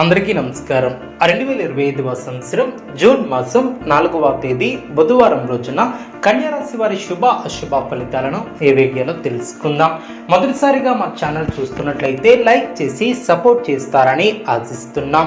అందరికీ నమస్కారం. రెండు వేల ఇరవై ఐదవ సంవత్సరం జూన్ మాసం నాలుగవ తేదీ బుధవారం రోజున కన్యారాశి వారి శుభ అశుభ ఫలితాలను ఏ వీడియోలో తెలుసుకుందాం. మొదటిసారిగా మా ఛానల్ చూస్తున్నట్లయితే లైక్ చేసి సపోర్ట్ చేస్తారని ఆశిస్తున్నాం.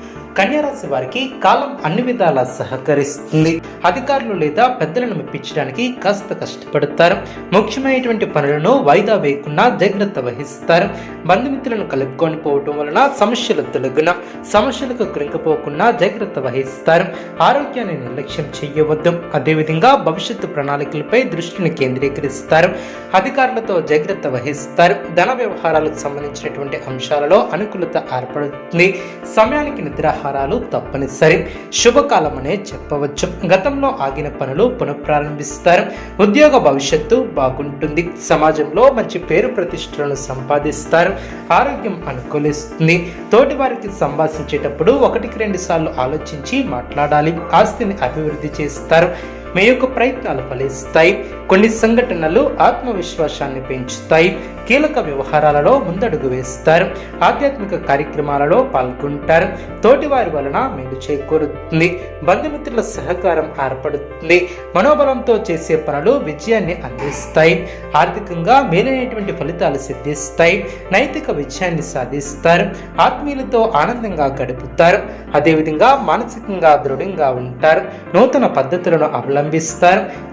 కన్యారాశి వారికి కాలం అన్ని విధాలా సహకరిస్తుంది. అధికారులు లేదా పెద్దలను మెప్పించడానికి కాస్త కష్టపడతారు. ముఖ్యమైనటువంటి పనులను వాయిదా వేయకుండా జాగ్రత్త వహిస్తారు. బంధుమిత్రులను కలుపుకొని పోవటం వలన సమస్యలు తొలగున సమస్యలకు కృంగిపోకుండా జాగ్రత్త వహిస్తారు. ఆరోగ్యాన్ని నిర్లక్ష్యం చేయవద్దు. అదేవిధంగా భవిష్యత్తు ప్రణాళికలపై దృష్టిని కేంద్రీకరిస్తారు. అధికారులతో జాగ్రత్త వహిస్తారు. ధన వ్యవహారాలకు సంబంధించినటువంటి అంశాలలో అనుకూలత ఏర్పడుతుంది. సమయానికి నిద్ర నిద్రాహారాలు తప్పనిసరి. శుభకాలం అనే చెప్పవచ్చు. గతంలో ఆగిన పనులు పునఃప్రారంభిస్తారు. ఉద్యోగ భవిష్యత్తు బాగుంటుంది. సమాజంలో మంచి పేరు ప్రతిష్టలను సంపాదిస్తారు. ఆరోగ్యం అనుకూలిస్తుంది. తోటి వారికి సంభాషించేటప్పుడు ఒకటికి రెండు సార్లు ఆలోచించి మాట్లాడాలి. ఆస్తిని అభివృద్ధి చేస్తారు. మీ యొక్క ప్రయత్నాలు ఫలిస్తాయి. కొన్ని సంఘటనలు ఆత్మవిశ్వాసాన్ని పెంచుతాయి. కీలక వ్యవహారాలలో ముందడుగు వేస్తారు. ఆధ్యాత్మిక కార్యక్రమాలలో పాల్గొంటారు. తోటివారి వలన మేలు చేకూరుతుంది. బంధుమిత్రుల సహకారం ఏర్పడుతుంది. మనోబలంతో చేసే పనులు విజయాన్ని అందిస్తాయి. ఆర్థికంగా మేలైనటువంటి ఫలితాలు సిద్ధిస్తాయి. నైతిక విజయాన్ని సాధిస్తారు. ఆత్మీయులతో ఆనందంగా గడుపుతారు. అదేవిధంగా మానసికంగా దృఢంగా ఉంటారు. నూతన పద్ధతులను అవలంబిస్తారు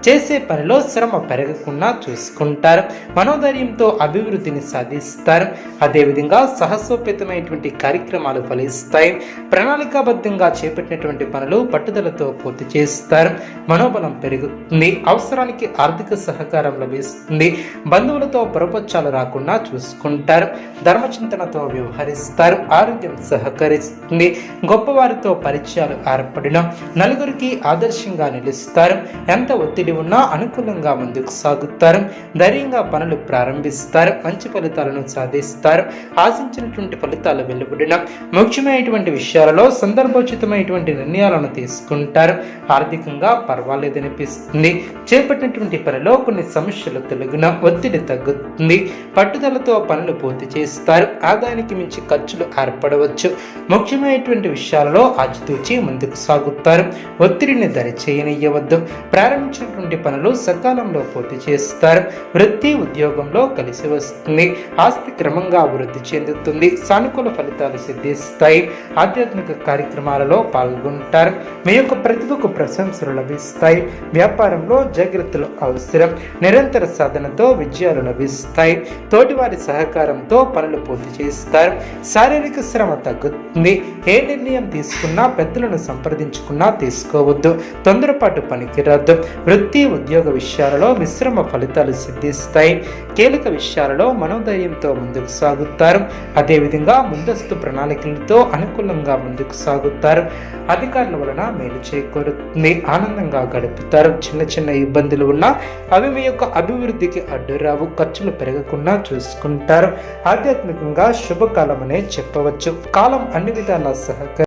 చేసే పనిలో శ్రమ పెరగకుండా చూసుకుంటారు. మనోధైర్యంతో అభివృద్ధిని సాధిస్తారు. అదేవిధంగా సాహసోపేతమైనటువంటి కార్యక్రమాలు ఫలిస్తాయి. ప్రణాళికాబద్ధంగా చేపట్టినటువంటి పనులు పట్టుదలతో పూర్తి చేస్తారు. మనోబలం పెరుగుతుంది. అవసరానికి ఆర్థిక సహకారం లభిస్తుంది. బంధువులతో పొరపచ్చాలు రాకుండా చూసుకుంటారు. ధర్మచింతనతో వ్యవహరిస్తారు. ఆరోగ్యం సహకరిస్తుంది. గొప్పవారితో పరిచయాలు ఏర్పడిన నలుగురికి ఆదర్శంగా నిలుస్తారు. ఎంత ఒత్తిడి ఉన్నా అనుకూలంగా ముందుకు సాగుతారు. ధైర్యంగా పనులు ప్రారంభిస్తారు. మంచి ఫలితాలను సాధిస్తారు. ఆశించినటువంటి ఫలితాలు వెలువడిన ముఖ్యమైనటువంటి విషయాలలో సందర్భోచితమైనటువంటి నిర్ణయాలను తీసుకుంటారు. ఆర్థికంగా పర్వాలేదనిపిస్తుంది చేపట్టినటువంటి పనిలో కొన్ని సమస్యలు తొలగిన ఒత్తిడి తగ్గుతుంది. పట్టుదలతో పనులు పూర్తి చేస్తారు. ఆదాయానికి మించి ఖర్చులు ఏర్పడవచ్చు. ముఖ్యమైనటువంటి విషయాలలో ఆచితూచి ముందుకు సాగుతారు. ఒత్తిడిని దరిచేయనియవద్దు ప్రారంభించినటువంటి పనులు సకాలంలో పూర్తి చేస్తారు. వృత్తి ఉద్యోగంలో కలిసి వస్తుంది. ఆస్తి క్రమంగా అభివృద్ధి చెందుతుంది. సానుకూల ఫలితాలు సిద్ధిస్తాయి. ఆధ్యాత్మిక కార్యక్రమాలలో పాల్గొంటారు. మీ యొక్క ప్రతిభకు ప్రశంసలు లభిస్తాయి. వ్యాపారంలో జాగ్రత్తలు అవసరం. నిరంతర సాధనతో విజయాలు లభిస్తాయి. తోటివారి సహకారంతో పనులు పూర్తి చేస్తారు. శారీరక శ్రమ తగ్గుతుంది. ఏ నిర్ణయం తీసుకున్నా పెద్దలను సంప్రదించుకున్నా తీసుకోవద్దు. తొందరపాటు పనికిరాదు వృత్తి ఉద్యోగ విషయాలలో మిశ్రమ ఫలితాలు సిద్ధిస్తాయి. కీలక విషయాలలో మనోధైర్యంతో ముందుకు సాగుతారు. అదేవిధంగా ముందస్తు ప్రణాళికలతో అనుకూలంగా ముందుకు సాగుతారు. అధికారుల వలన మేలు చేకూరుతుంది ఆనందంగా గడుపుతారు. చిన్న చిన్న ఇబ్బందులు ఉన్నా అవి మీ యొక్క అభివృద్ధికి అడ్డురావు ఖర్చులు పెరగకుండా చూసుకుంటారు. ఆధ్యాత్మికంగా శుభకాలం అనే చెప్పవచ్చు. కాలం అన్ని విధాలా సహకరి